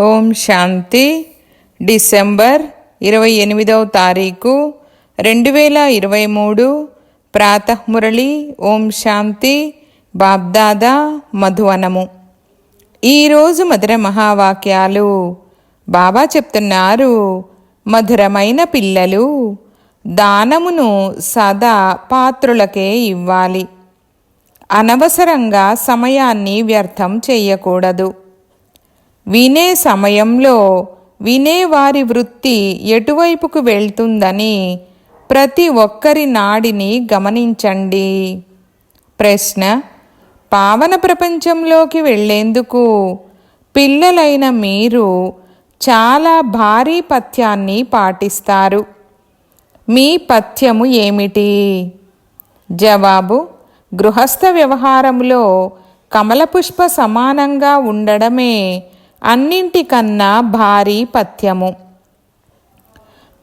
ఓం శాంతి. December ఇరవై ఎనిమిదవ తారీఖు రెండు వేల ఇరవై మూడు. ప్రాతఃమురళి ఓం శాంతి బాబ్దాదా మధువనము. ఈరోజు మధుర మహావాక్యాలు. బాబా చెప్తున్నారు మధురమైన పిల్లలు దానమును సదా పాత్రులకే ఇవ్వాలి. అనవసరంగా సమయాన్ని వ్యర్థం చేయకూడదు. వినే సమయంలో వినేవారి వృత్తి ఎటువైపుకు వెళ్తుందని ప్రతి ఒక్కరి నాడిని గమనించండి. ప్రశ్న పావన ప్రపంచంలోకి వెళ్ళేందుకు పిల్లలైన మీరు చాలా భారీ పథ్యాన్ని పాటిస్తారు. మీ పథ్యము ఏమిటి? జవాబు గృహస్థ వ్యవహారంలో కమలపుష్ప సమానంగా ఉండడమే అన్నింటికన్నా భారీ పథ్యము.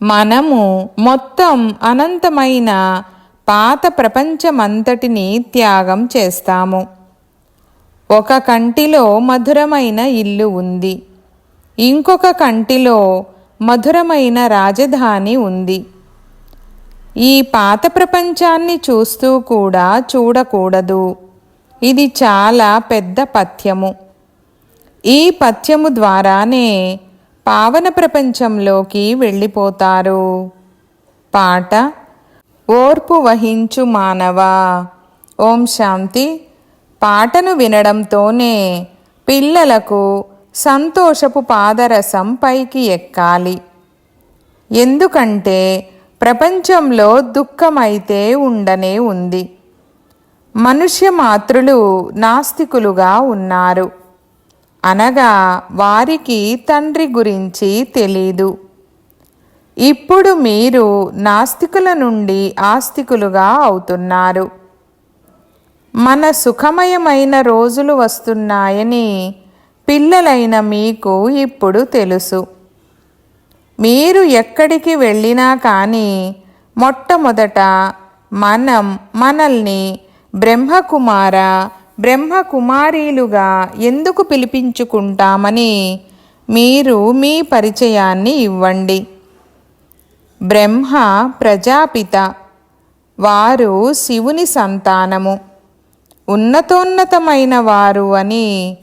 మనము మొత్తం అనంతమైన పాత ప్రపంచమంతటిని త్యాగం చేస్తాము. ఒక కంటిలో మధురమైన ఇల్లు ఉంది. ఇంకొక కంటిలో మధురమైన రాజధాని ఉంది. ఈ పాత ప్రపంచాన్ని చూస్తూ కూడా చూడకూడదు. ఇది చాలా పెద్ద పథ్యము. ఈ పథ్యము ద్వారానే పావన ప్రపంచంలోకి వెళ్ళిపోతారు. పాట ఓర్పు వహించు మానవా. ఓం శాంతి. పాటను వినడంతోనే పిల్లలకు సంతోషపు పాదరసం పైకి ఎక్కాలి. ఎందుకంటే ప్రపంచంలో దుఃఖమైతే ఉండనే ఉంది. మనుష్య మాతృలు నాస్తికులుగా ఉన్నారు. అనగా వారికి తండ్రి గురించి తెలీదు. ఇప్పుడు మీరు నాస్తికుల నుండి ఆస్తికులుగా అవుతున్నారు. మన సుఖమయమైన రోజులు వస్తున్నాయని పిల్లలైన మీకు ఇప్పుడు తెలుసు. మీరు ఎక్కడికి వెళ్ళినా కానీ మొట్టమొదట మనం మనల్ని బ్రహ్మకుమార బ్రహ్మకుమారీలుగా ఎందుకు పిలిపించుకుంటామని మీరు మీ పరిచయాన్ని ఇవ్వండి. బ్రహ్మ ప్రజాపిత. వారు శివుని సంతానము. ఉన్నతోన్నతమైన వారు అని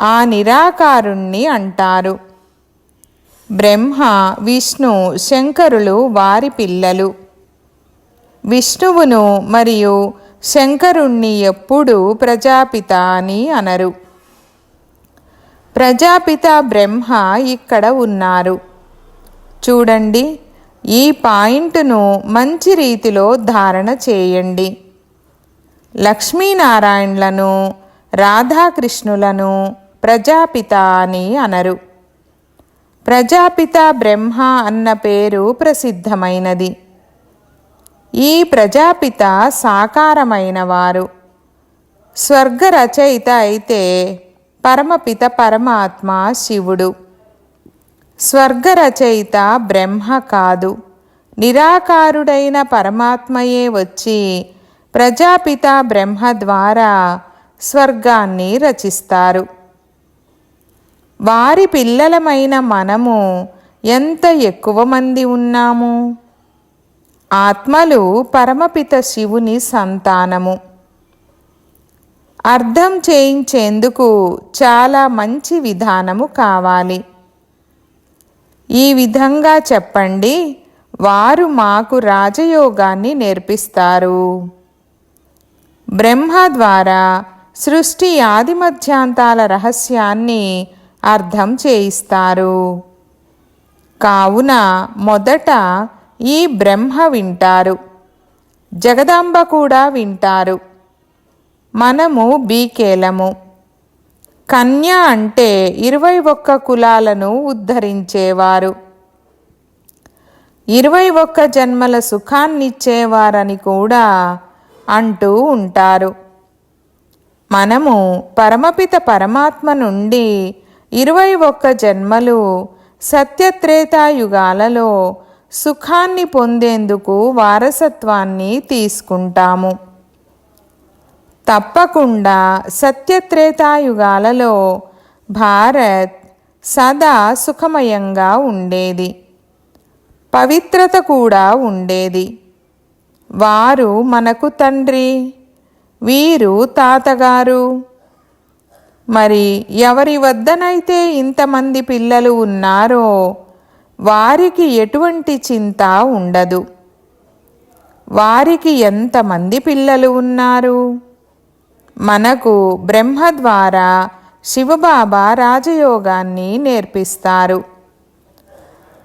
ఆ నిరాకారుణ్ణి అంటారు. బ్రహ్మ విష్ణు శంకరులు వారి పిల్లలు. విష్ణువును మరియు శంకరుణ్ణి ఎప్పుడూ ప్రజాపిత అని అనరు. ప్రజాపిత బ్రహ్మ ఇక్కడ ఉన్నారు. చూడండి ఈ పాయింట్ను మంచి రీతిలో ధారణ చేయండి. లక్ష్మీనారాయణలను రాధాకృష్ణులను ప్రజాపిత అని అనరు. ప్రజాపిత బ్రహ్మ అన్న పేరు ప్రసిద్ధమైనది. ఈ ప్రజాపిత సాకారమైన వారు స్వర్గ రచయిత అయితే పరమపిత పరమాత్మ శివుడు. స్వర్గ రచయిత బ్రహ్మ కాదు. నిరాకారుడైన పరమాత్మయే వచ్చి ప్రజాపిత బ్రహ్మ ద్వారా స్వర్గాన్ని రచిస్తారు. వారి పిల్లలమైన మనము ఎంత ఎక్కువ మంది ఉన్నాము? ఆత్మలు పరమపిత శివుని సంతానము. అర్థం చేయించేందుకు చాలా మంచి విధానము కావాలి. ఈ విధంగా చెప్పండి వారు మాకు రాజయోగాన్ని నేర్పిస్తారు. బ్రహ్మ ద్వారా సృష్టి ఆదిమధ్యాంతాల రహస్యాన్ని అర్థం చేయిస్తారు. కావున మొదట ఈ బ్రహ్మ వింటారు. జగదాంబ కూడా వింటారు. మనము బీకేలము. కన్య అంటే ఇరవై ఒక్క కులాలను ఉద్ధరించేవారు. ఇరవై ఒక్క జన్మల సుఖాన్నిచ్చేవారని కూడా అంటూ ఉంటారు. మనము పరమపిత పరమాత్మ నుండి ఇరవై ఒక్క జన్మలు సత్యత్రేతాయుగాలలో సుఖాన్ని పొందేందుకు వారసత్వాన్ని తీసుకుంటాము. తప్పకుండా సత్యత్రేతాయుగాలలో భారత్ సదా సుఖమయంగా ఉండేది. పవిత్రత కూడా ఉండేది. వారు మనకు తండ్రి వీరు తాతగారు. మరి ఎవరి వద్దనైతే ఇంతమంది పిల్లలు ఉన్నారో వారికి ఎటువంటి చింత ఉండదు. వారికి ఎంతమంది పిల్లలు ఉన్నారు? మనకు బ్రహ్మ ద్వారా శివబాబా రాజయోగాన్ని నేర్పిస్తారు.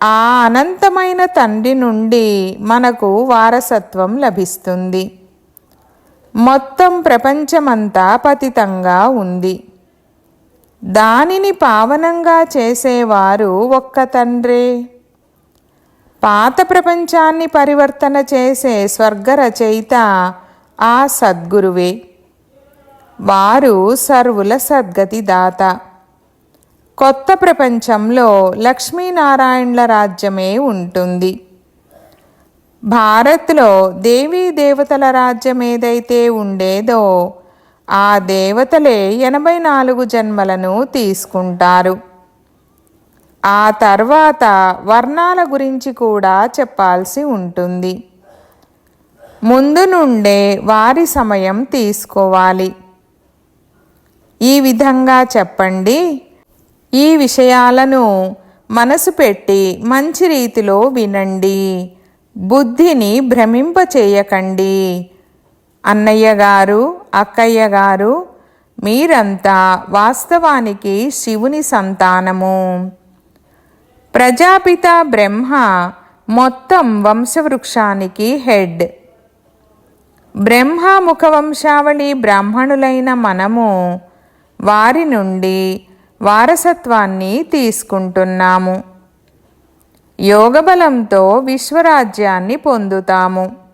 ఆ అనంతమైన తండ్రి నుండి మనకు వారసత్వం లభిస్తుంది. మొత్తం ప్రపంచమంతా పతితంగా ఉంది. దానిని పావనంగా చేసేవారు ఒక్క తండ్రే. పాత ప్రపంచాన్ని పరివర్తన చేసే స్వర్గ రచయిత ఆ సద్గురువే. వారు సర్వుల సద్గతి దాత. కొత్త ప్రపంచంలో లక్ష్మీనారాయణుల రాజ్యమే ఉంటుంది. భారత్లో దేవీ దేవతల రాజ్యం ఏదైతే ఉండేదో ఆ దేవతలే ఎనభై నాలుగు జన్మలను తీసుకుంటారు. ఆ తర్వాత వర్ణాల గురించి కూడా చెప్పాల్సి ఉంటుంది. ముందు నుండే వారి సమయం తీసుకోవాలి. ఈ విధంగా చెప్పండి. ఈ విషయాలను మనసు పెట్టి మంచి రీతిలో వినండి. బుద్ధిని భ్రమింపచేయకండి. అన్నయ్య గారు అక్కయ్య గారు మీరంతా వాస్తవానికి శివుని సంతానము. ప్రజాపిత బ్రహ్మ మొత్తం వంశవృక్షానికి హెడ్. బ్రహ్మ ముఖవంశావళి బ్రాహ్మణులైన మనము వారి నుండి వారసత్వాన్ని తీసుకుంటున్నాము. యోగబలంతో విశ్వరాజ్యాన్ని పొందుతాము.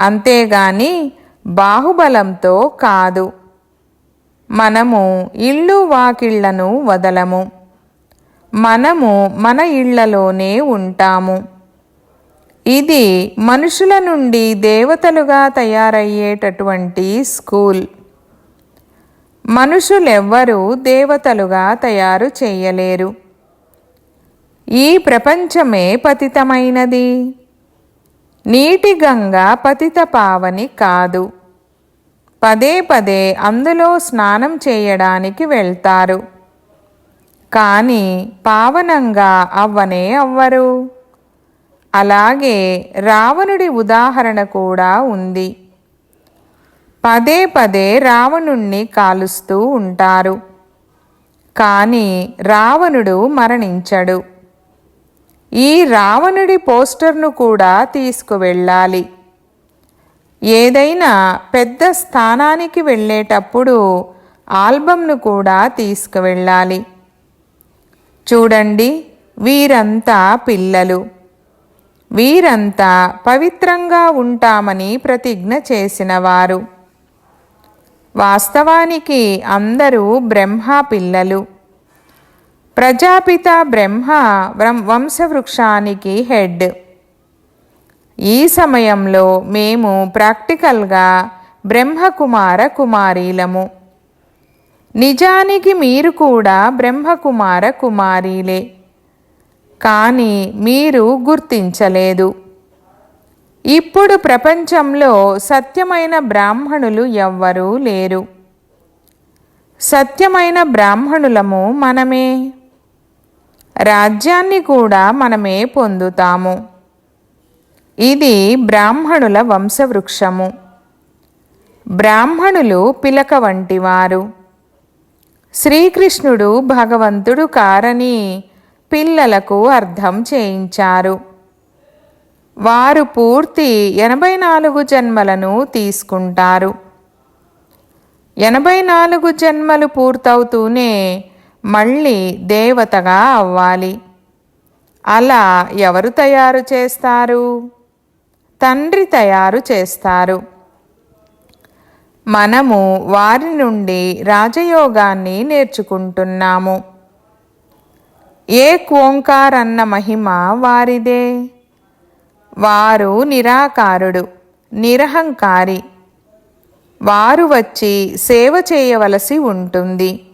అంతేగాని బాహుబలంతో కాదు. మనము ఇళ్ళు వాకిళ్ళను వదలము. మనము మన ఇళ్ళలోనే ఉంటాము. ఇది మనుషుల నుండి దేవతలుగా తయారయ్యేటటువంటి స్కూల్. మనుషులెవ్వరూ దేవతలుగా తయారు చేయలేరు. ఈ ప్రపంచమే పతితమైనది. నీటి గంగ పతిత పావని కాదు. పదే పదే అందులో స్నానం చేయడానికి వెళ్తారు. కానీ పావనంగా అవ్వనే అవ్వరు. అలాగే రావణుడి ఉదాహరణ కూడా ఉంది. పదే పదే రావణుణ్ణి కాలుస్తూ ఉంటారు. కానీ రావణుడు మరణించడు. ఈ రావణుడి పోస్టర్ను కూడా తీసుకువెళ్ళాలి. ఏదైనా పెద్ద స్థానానికి వెళ్ళేటప్పుడు ఆల్బంను కూడా తీసుకువెళ్ళాలి. చూడండి వీరంతా పిల్లలు. వీరంతా పవిత్రంగా ఉంటామని ప్రతిజ్ఞ చేసినవారు. వాస్తవానికి అందరూ బ్రహ్మ పిల్లలు. ప్రజాపిత బ్రహ్మ వంశవృక్షానికి హెడ్. ఈ సమయంలో మేము ప్రాక్టికల్గా బ్రహ్మకుమార కుమారీలము. నిజానికి మీరు కూడా బ్రహ్మకుమార కుమారీలే. కానీ మీరు గుర్తించలేదు. ఇప్పుడు ప్రపంచంలో సత్యమైన బ్రాహ్మణులు ఎవ్వరూ లేరు. సత్యమైన బ్రాహ్మణులము మనమే. రాజ్యాన్ని కూడా మనమే పొందుతాము. ఇది బ్రాహ్మణుల వంశవృక్షము. బ్రాహ్మణులు పిలక వంటివారు. శ్రీకృష్ణుడు భగవంతుడు కారని పిల్లలకు అర్థం చేయించారు. వారు పూర్తి ఎనభై నాలుగు జన్మలను తీసుకుంటారు. ఎనభై నాలుగు జన్మలు పూర్తవుతూనే మళ్ళీ దేవతగా అవ్వాలి. అలా ఎవరు తయారు చేస్తారు? తండ్రి తయారు చేస్తారు. మనము వారి నుండి రాజయోగాన్ని నేర్చుకుంటున్నాము. ఏ ఓంకార్ అన్న మహిమ వారిదే? వారు నిరాకారుడు నిరహంకారి. వారు వచ్చి సేవ చేయవలసి ఉంటుంది.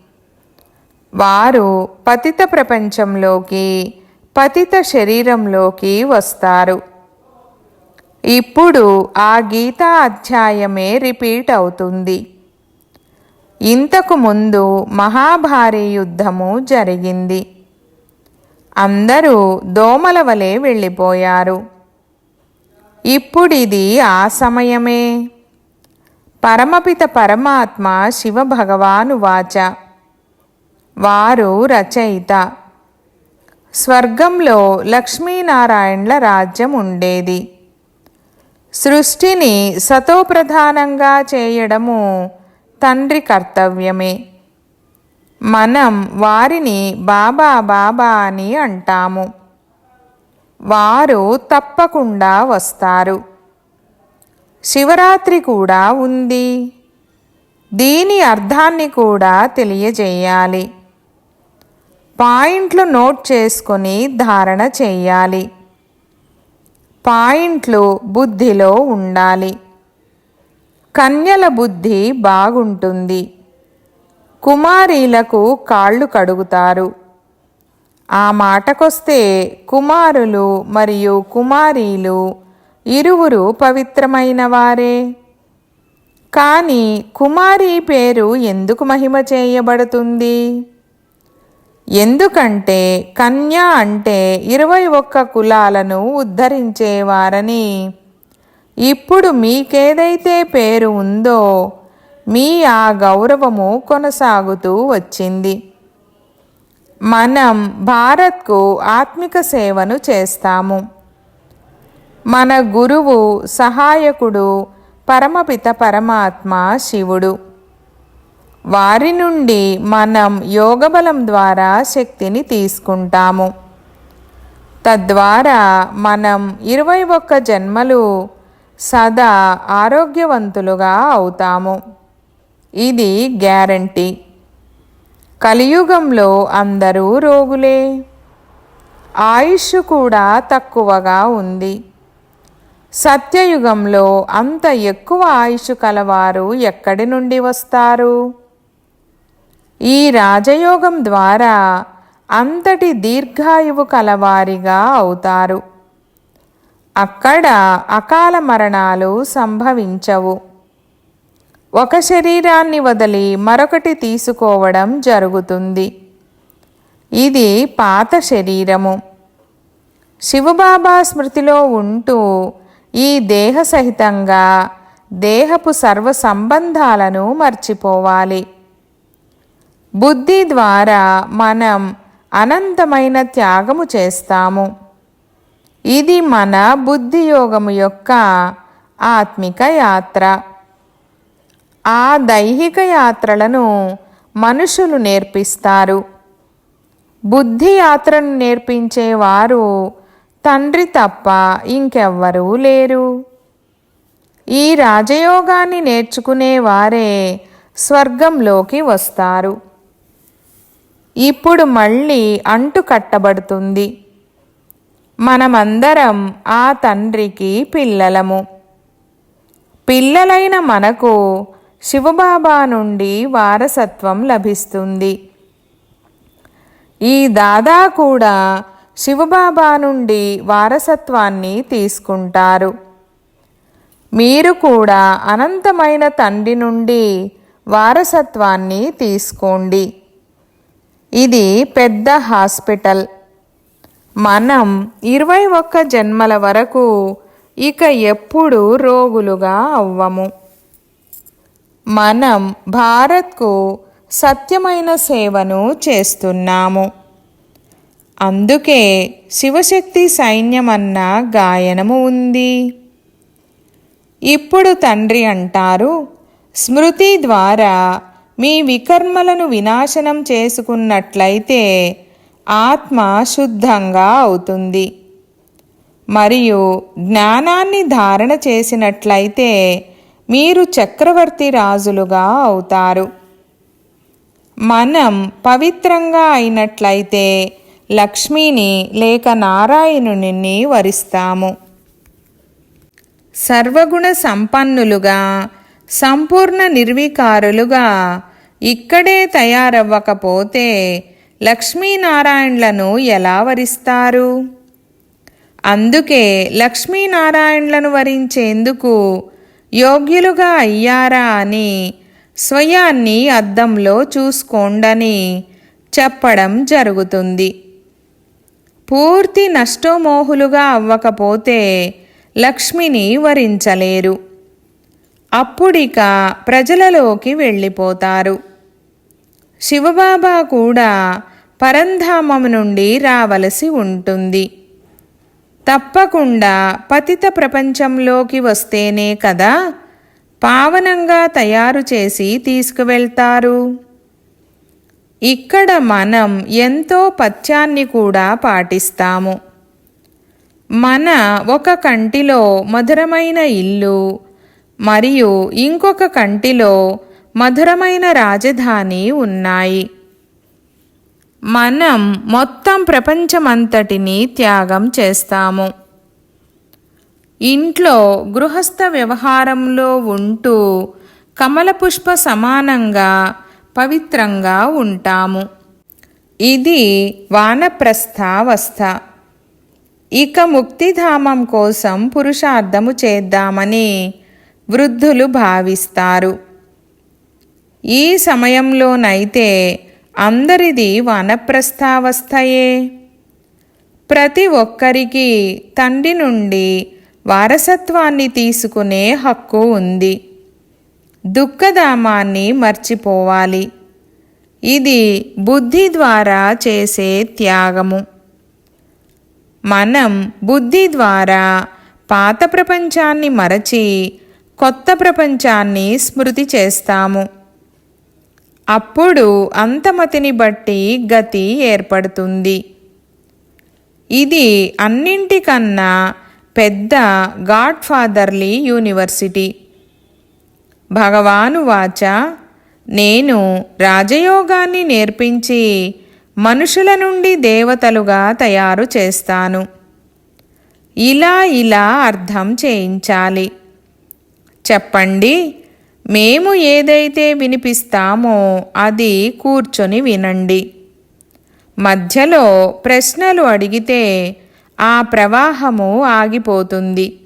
వారు పతిత ప్రపంచంలోకి పతిత శరీరంలోకి వస్తారు. ఇప్పుడు ఆ గీతా అధ్యాయమే రిపీట్ అవుతుంది. ఇంతకు ముందు మహాభారీ యుద్ధము జరిగింది. అందరూ దోమల వలె వెళ్ళిపోయారు. ఇప్పుడిది ఆ సమయమే. పరమపిత పరమాత్మ శివ భగవాను వాచ. వారు రచయిత. స్వర్గంలో లక్ష్మీనారాయణల రాజ్యం ఉండేది. సృష్టిని సతోప్రధానంగా చేయడము తండ్రి కర్తవ్యమే. మనం వారిని బాబా బాబా అని అంటాము. వారు తప్పకుండా వస్తారు. శివరాత్రి కూడా ఉంది. దీని అర్థాన్ని కూడా తెలియజేయాలి. పాయింట్లు నోట్ చేసుకొని ధారణ చేయాలి. పాయింట్లు బుద్ధిలో ఉండాలి. కన్యల బుద్ధి బాగుంటుంది. కుమారీలకు కాళ్ళు కడుగుతారు. ఆ మాటకొస్తే కుమారులు మరియు కుమారీలు ఇరువురు పవిత్రమైన వారే కానీ కుమారి పేరు ఎందుకు మహిమ చేయబడుతుంది? ఎందుకంటే కన్య అంటే ఇరవై ఒక్క కులాలను ఉద్ధరించేవారని. ఇప్పుడు మీకేదైతే పేరు ఉందో మీ ఆ గౌరవము కొనసాగుతూ వచ్చింది. మనం భారత్కు ఆత్మిక సేవను చేస్తాము. మన గురువు సహాయకుడు పరమపిత పరమాత్మ శివుడు. వారి నుండి మనం యోగబలం ద్వారా శక్తిని తీసుకుంటాము. తద్వారా మనం ఇరవై ఒక్క జన్మలు సదా ఆరోగ్యవంతులుగా అవుతాము. ఇది గ్యారంటీ. కలియుగంలో అందరూ రోగులే. ఆయుష్ కూడా తక్కువగా ఉంది. సత్యయుగంలో అంత ఎక్కువ ఆయుష్ కలవారు ఎక్కడి నుండి వస్తారు? ఈ రాజయోగం ద్వారా అంతటి దీర్ఘాయువు కలవారిగా అవుతారు. అక్కడ అకాల మరణాలు సంభవించవు. ఒక శరీరాన్ని వదిలి మరొకటి తీసుకోవడం జరుగుతుంది. ఇది పాత శరీరము. శివబాబా స్మృతిలో ఉంటూ ఈ దేహ సహితంగా దేహపు సర్వ సంబంధాలను మర్చిపోవాలి. బుద్ధి ద్వారా మనం అనంతమైన త్యాగము చేస్తాము. ఇది మన బుద్ధి యోగము యొక్క ఆత్మిక యాత్ర. ఆ దైహిక యాత్రలను మనుషులు నేర్పిస్తారు. బుద్ధి యాత్రను నేర్పించేవారు తండ్రి తప్ప ఇంకెవ్వరూ లేరు. ఈ రాజయోగాన్ని నేర్చుకునేవారే స్వర్గంలోకి వస్తారు. ఇప్పుడు మళ్ళీ అంటు కట్టబడుతుంది మనమందరం ఆ తండ్రికి పిల్లలము. పిల్లలైన మనకు శివబాబా నుండి వారసత్వం లభిస్తుంది. ఈ దాదా కూడా శివబాబా నుండి వారసత్వాన్ని తీసుకుంటారు. మీరు కూడా అనంతమైన తండ్రి నుండి వారసత్వాన్ని తీసుకోండి. ఇది పెద్ద హాస్పిటల్. మనం ఇరవై ఒక్క జన్మల వరకు ఇక ఎప్పుడు రోగులుగా అవ్వము. మనం భారత్కు సత్యమైన సేవను చేస్తున్నాము. అందుకే శివశక్తి సైన్యమన్న గాయనము ఉంది. ఇప్పుడు తండ్రి అంటారు స్మృతి ద్వారా మీ వికర్మలను వినాశనం చేసుకున్నట్లయితే ఆత్మ శుద్ధంగా అవుతుంది. మరియు జ్ఞానాన్ని ధారణ చేసినట్లయితే మీరు చక్రవర్తి రాజులుగా అవుతారు. మనం పవిత్రంగా అయినట్లయితే లక్ష్మిని లేక నారాయణుని వరిస్తాము. సర్వగుణ సంపన్నులుగా సంపూర్ణ నిర్వికారులుగా ఇక్కడే తయారవ్వకపోతే లక్ష్మీనారాయణలను ఎలా వరిస్తారు? అందుకే లక్ష్మీనారాయణలను వరించేందుకు యోగ్యులుగా అయ్యారా అని స్వయాన్ని అద్దంలో చూసుకోండని చెప్పడం జరుగుతుంది. పూర్తి నష్టోమోహులుగా అవ్వకపోతే లక్ష్మిని వరించలేరు. అప్పుడిక ప్రజలలోకి వెళ్ళిపోతారు. శివబాబా కూడా పరంధామం నుండి రావలసి ఉంటుంది. తప్పకుండా పతిత ప్రపంచంలోకి వస్తేనే కదా పావనంగా తయారు చేసి తీసుకువెళ్తారు. ఇక్కడ మనం ఎంతో పథ్యాన్ని కూడా పాటిస్తాము. మన ఒక కంటిలో మధురమైన ఇల్లు మరియు ఇంకొక కంటిలో మధురమైన రాజధాని ఉన్నాయి. మనం మొత్తం ప్రపంచమంతటిని త్యాగం చేస్తాము. ఇంట్లో గృహస్థ వ్యవహారంలో ఉంటూ కమలపుష్ప సమానంగా పవిత్రంగా ఉంటాము. ఇది వానప్రస్థావస్థ. ఇక ముక్తిధామం కోసం పురుషార్థము చేద్దామని వృద్ధులు భావిస్తారు. ఈ సమయంలోనైతే అందరిది వానప్రస్థావస్థయే. ప్రతి ఒక్కరికి తండ్రి నుండి వారసత్వాన్ని తీసుకునే హక్కు ఉంది. దుఃఖధామాన్ని మర్చిపోవాలి. ఇది బుద్ధి ద్వారా చేసే త్యాగము. మనం బుద్ధి ద్వారా పాత ప్రపంచాన్ని మరచి కొత్త ప్రపంచాన్ని స్మృతి చేస్తాము. అప్పుడు అంతమతిని బట్టి గతి ఏర్పడుతుంది. ఇది అన్నింటికన్నా పెద్ద గాడ్ ఫాదర్లీ యూనివర్సిటీ. భగవాను వాచ నేను రాజయోగాన్ని నేర్పించి మనుషుల నుండి దేవతలుగా తయారు చేస్తాను. ఇలా ఇలా అర్థం చేయించాలి. చెప్పండి మేము ఏదైతే వినిపిస్తామో అది కూర్చొని వినండి. మధ్యలో ప్రశ్నలు అడిగితే ఆ ప్రవాహము ఆగిపోతుంది.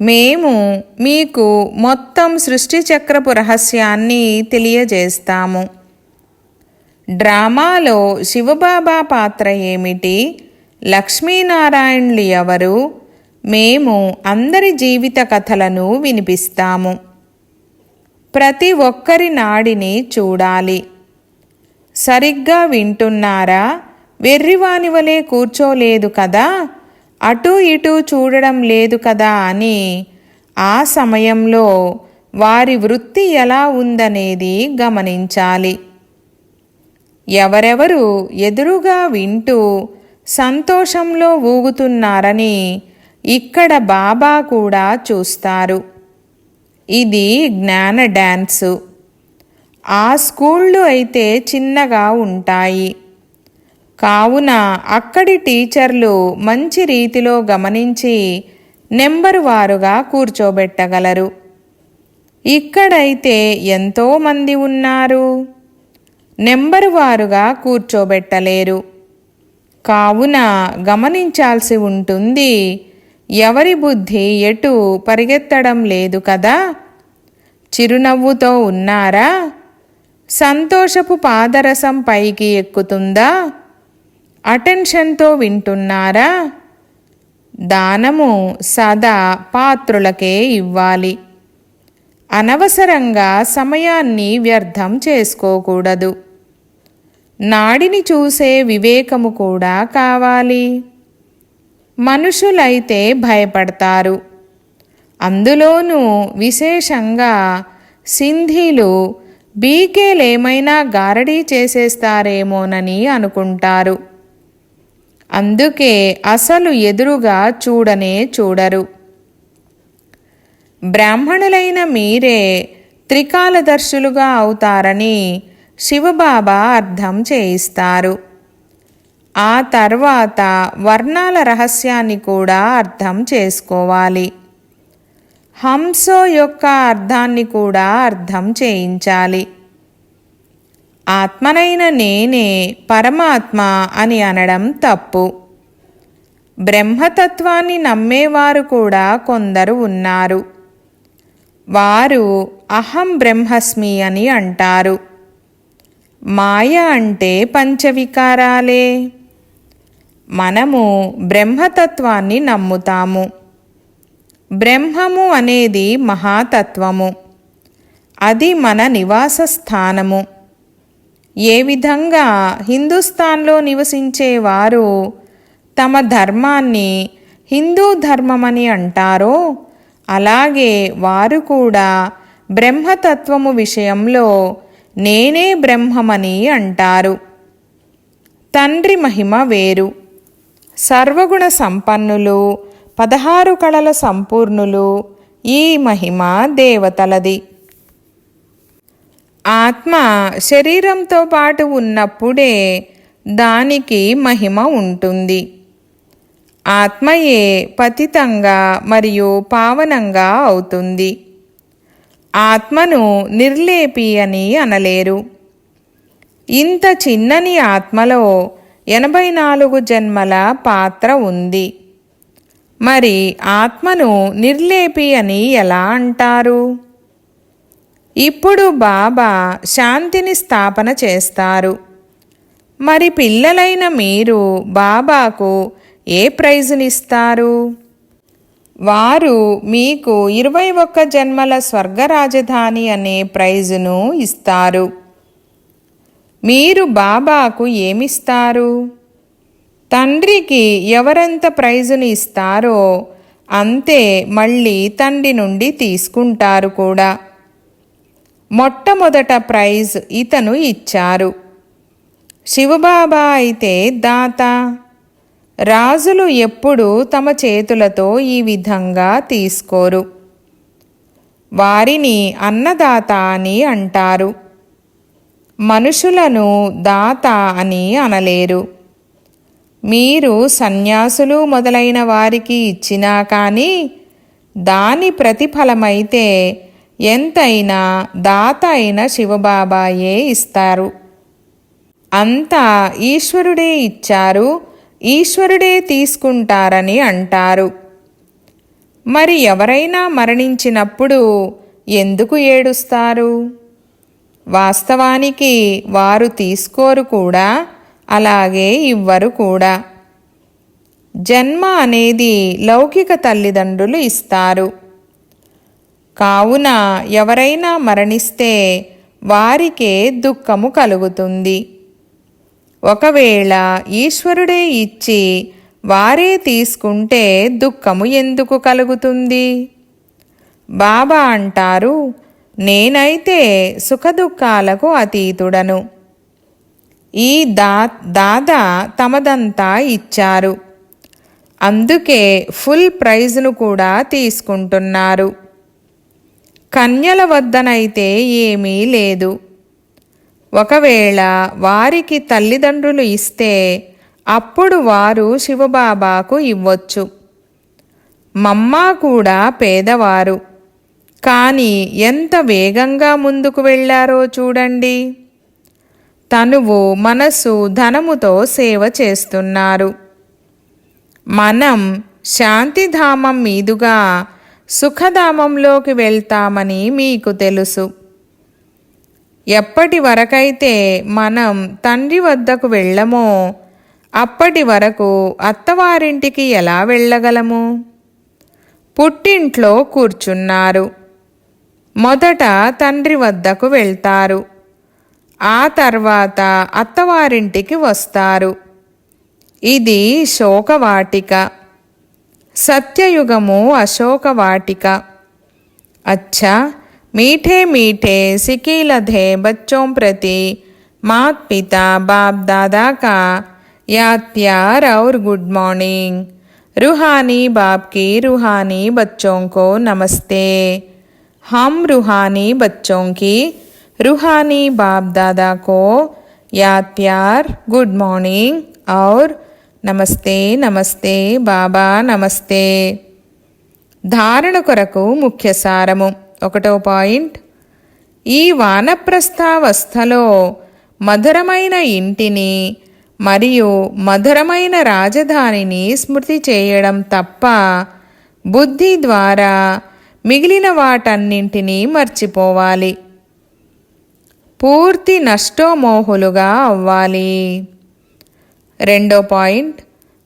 మేము మీకు మొత్తం సృష్టి చక్రపు రహస్యాన్ని తెలియజేస్తాము. డ్రామాలో శివబాబా పాత్ర ఏమిటి? లక్ష్మీనారాయణులు ఎవరు? మేము అందరి జీవిత కథలను వినిపిస్తాము. ప్రతి ఒక్కరి నాడిని చూడాలి. సరిగ్గా వింటున్నారా? వెర్రివాని వలె కూర్చోలేదు కదా? అటూ ఇటూ చూడడం లేదు కదా అని ఆ సమయంలో వారి వృత్తి ఎలా ఉందనేది గమనించాలి. ఎవరెవరు ఎదురుగా వింటూ సంతోషంలో ఊగుతున్నారని ఇక్కడ బాబా కూడా చూస్తారు. ఇది జ్ఞాన డ్యాన్సు ఆ స్కూళ్ళు అయితే చిన్నగా ఉంటాయి. కావున అక్కడి టీచర్లు మంచి రీతిలో గమనించి నెంబరు వారుగా కూర్చోబెట్టగలరు. ఇక్కడైతే ఎంతోమంది ఉన్నారు. నెంబరు వారుగా కూర్చోబెట్టలేరు. కావున గమనించాల్సి ఉంటుంది ఎవరి బుద్ధి ఎటు పరిగెత్తడం లేదు కదా? చిరునవ్వుతో ఉన్నారా? సంతోషపు పాదరసం పైకి ఎక్కుతుందా? అటెన్షన్తో వింటున్నారా? దానము సదా పాత్రులకే ఇవ్వాలి. అనవసరంగా సమయాన్ని వ్యర్థం చేసుకోకూడదు. నాడిని చూసే వివేకము కూడా కావాలి. మనుషులైతే భయపడతారు. అందులోనూ విశేషంగా సింధీలు బీకేలేమైనా గారడీ చేసేస్తారేమోనని అనుకుంటారు. అందుకే అసలు ఎదురుగా చూడనే చూడరు. బ్రాహ్మణులైన మీరే త్రికాలదర్శులుగా అవుతారని శివబాబా అర్థం చేయిస్తారు. ఆ తర్వాత వర్ణాల రహస్యాన్ని కూడా అర్థం చేసుకోవాలి. హంసో యొక్క అర్థాన్ని కూడా అర్థం చేయించాలి. ఆత్మనైన నేనే పరమాత్మ అని అనడం తప్పు. బ్రహ్మతత్వాన్ని నమ్మేవారు కూడా కొందరు ఉన్నారు. వారు అహం బ్రహ్మస్మి అని అంటారు. మాయ అంటే పంచవికారాలే. మనము బ్రహ్మతత్వాన్ని నమ్ముతాము. బ్రహ్మము అనేది మహాతత్వము. అది మన నివాస స్థానము ఏ విధంగా హిందుస్థాన్లో నివసించేవారు తమ ధర్మాన్ని హిందూ ధర్మమని అంటారో అలాగే వారు కూడా బ్రహ్మతత్వము విషయంలో నేనే బ్రహ్మమని అంటారు. తండ్రి మహిమ వేరు. సర్వగుణ సంపన్నులు పదహారు కళల సంపూర్ణులు ఈ మహిమ దేవతలది. ఆత్మ శరీరంతో పాటు ఉన్నప్పుడే దానికి మహిమ ఉంటుంది. ఆత్మయే పతితంగా మరియు పావనంగా అవుతుంది. ఆత్మను నిర్లేపి అని అనలేరు. ఇంత చిన్నని ఆత్మలో ఎనభై నాలుగు జన్మల పాత్ర ఉంది. మరి ఆత్మను నిర్లేపి అని ఎలా అంటారు? ఇప్పుడు బాబా శాంతిని స్థాపన చేస్తారు. మరి పిల్లలైన మీరు బాబాకు ఏ ప్రైజునిస్తారు వారు మీకు ఇరవై ఒక్క జన్మల స్వర్గ రాజధాని అనే ప్రైజును ఇస్తారు. మీరు బాబాకు ఏమిస్తారు? తండ్రికి ఎవరెంత ప్రైజును ఇస్తారో అంతే మళ్ళీ తండ్రి నుండి తీసుకుంటారు కూడా. మొట్టమొదట ప్రైజ్ ఇతను ఇచ్చారు. శివబాబా అయితే దాత. రాజులు ఎప్పుడు తమ చేతులతో ఈ విధంగా తీసుకోరు. వారిని అన్నదాత అని అంటారు. మనుషులను దాత అని అనలేరు. మీరు సన్యాసులు మొదలైన వారికి ఇచ్చినా కానీ దాని ప్రతిఫలమైతే ఎంతైనా దాత అయిన శివబాబాయే ఇస్తారు. అంతా ఈశ్వరుడే ఇచ్చారు ఈశ్వరుడే తీసుకుంటారని అంటారు. మరి ఎవరైనా మరణించినప్పుడు ఎందుకు ఏడుస్తారు? వాస్తవానికి వారు తీసుకోరు కూడా అలాగే ఇవ్వరు కూడా. జన్మ అనేది లౌకిక తల్లిదండ్రులు ఇస్తారు. కావున ఎవరైనా మరణిస్తే వారికే దుఃఖము కలుగుతుంది. ఒకవేళ ఈశ్వరుడే ఇచ్చి వారే తీసుకుంటే దుఃఖము ఎందుకు కలుగుతుంది? బాబా అంటారు నేనైతే సుఖదుఖాలకు అతీతుడను. ఈ దా దాదా తమదంతా ఇచ్చారు. అందుకే ఫుల్ ప్రైజ్ను కూడా తీసుకుంటున్నారు. కన్యల వద్దనైతే ఏమీ లేదు. ఒకవేళ వారికి తల్లిదండ్రులు ఇస్తే అప్పుడు వారు శివబాబాకు ఇవ్వచ్చు. మమ్మ కూడా పేదవారు. కానీ ఎంత వేగంగా ముందుకు వెళ్ళారో చూడండి. తనువు మనసు ధనముతో సేవ చేస్తున్నారు. మనం శాంతిధామం మీదుగా సుఖధామంలోకి వెళ్తామని మీకు తెలుసు. ఎప్పటి వరకైతే మనం తండ్రి వద్దకు వెళ్ళమో అప్పటి వరకు అత్తవారింటికి ఎలా వెళ్ళగలము? పుట్టింట్లో కూర్చున్నారు. మొదట తండ్రి వద్దకు వెళ్తారు ఆ తర్వాత అత్తవారింటికి వస్తారు ఇది శోకవాటిక సత్యయుగము అశోకవాటిక అచ్చా मीठे मीठे सिकीलधे बच्चों प्रति मात पिता बाप दादा का याद प्यार और गुड मॉर्निंग रूहानी बाप की रूहानी बच्चों को नमस्ते हम रूहानी बच्चों की रूहानी बाप दादा को याद प्यार गुड मॉर्निंग और నమస్తే నమస్తే బాబా నమస్తే ధారణ కొరకు ముఖ్య సారము ఒకటో పాయింట్ ఈ వానప్రస్థావస్థలో మధురమైన ఇంటిని మరియు మధురమైన రాజధానిని స్మృతి చేయడం తప్ప బుద్ధి ద్వారా మిగిలిన వాటన్నింటినీ మర్చిపోవాలి. పూర్తి నష్టోమోహులుగా అవ్వాలి. రెండో పాయింట్.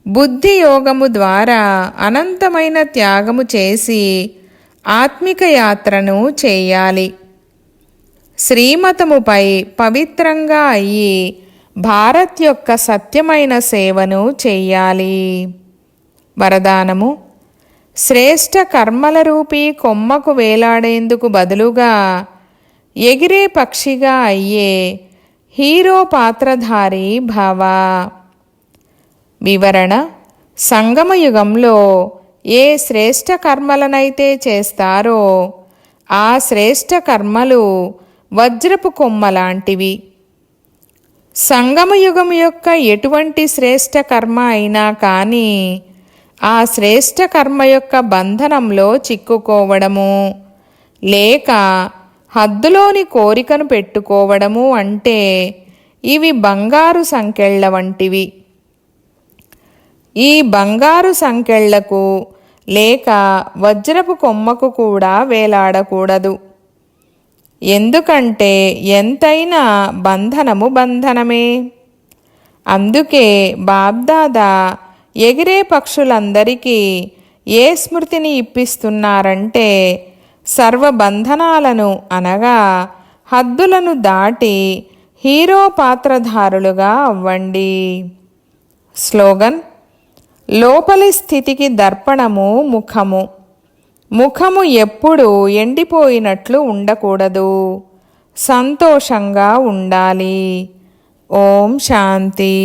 బుద్ధి యోగము ద్వారా అనంతమైన త్యాగము చేసి ఆత్మిక యాత్రను చేయాలి. శ్రీమతముపై పవిత్రంగా అయ్యి భారత్ యొక్క సత్యమైన సేవను చెయ్యాలి వరదానము. శ్రేష్ట కర్మల రూపీ కొమ్మకు వేలాడేందుకు బదులుగా ఎగిరే పక్షిగా అయ్యే హీరో పాత్రధారి భావ. వివరణ సంగమయుగంలో ఏ శ్రేష్ట కర్మలనైతే చేస్తారో ఆ శ్రేష్ట కర్మలు వజ్రపు కొమ్మ లాంటివి. సంగమయుగం యొక్క ఎటువంటి శ్రేష్ట కర్మ అయినా కానీ ఆ శ్రేష్ట కర్మ యొక్క బంధనంలో చిక్కుకోవడము. లేక హద్దులోని కోరికను పెట్టుకోవడము అంటే ఇవి బంగారు సంకెళ్ళ వంటివి. ఈ బంగారు సంకెళ్ళకు లేక వజ్రపు కొమ్మకు కూడా వేలాడకూడదు. ఎందుకంటే ఎంతైనా బంధనము బంధనమే. అందుకే బాబ్దాదా ఎగిరే పక్షులందరికీ ఏ స్మృతిని ఇప్పిస్తున్నారంటే సర్వబంధనాలను అనగా హద్దులను దాటి హీరో పాత్రధారులుగా అవ్వండి. స్లోగన్ లోపలి స్థితికి దర్పణము ముఖము. ముఖము ఎప్పుడు ఎండిపోయినట్లు ఉండకూడదు. సంతోషంగా ఉండాలి. ఓం శాంతి.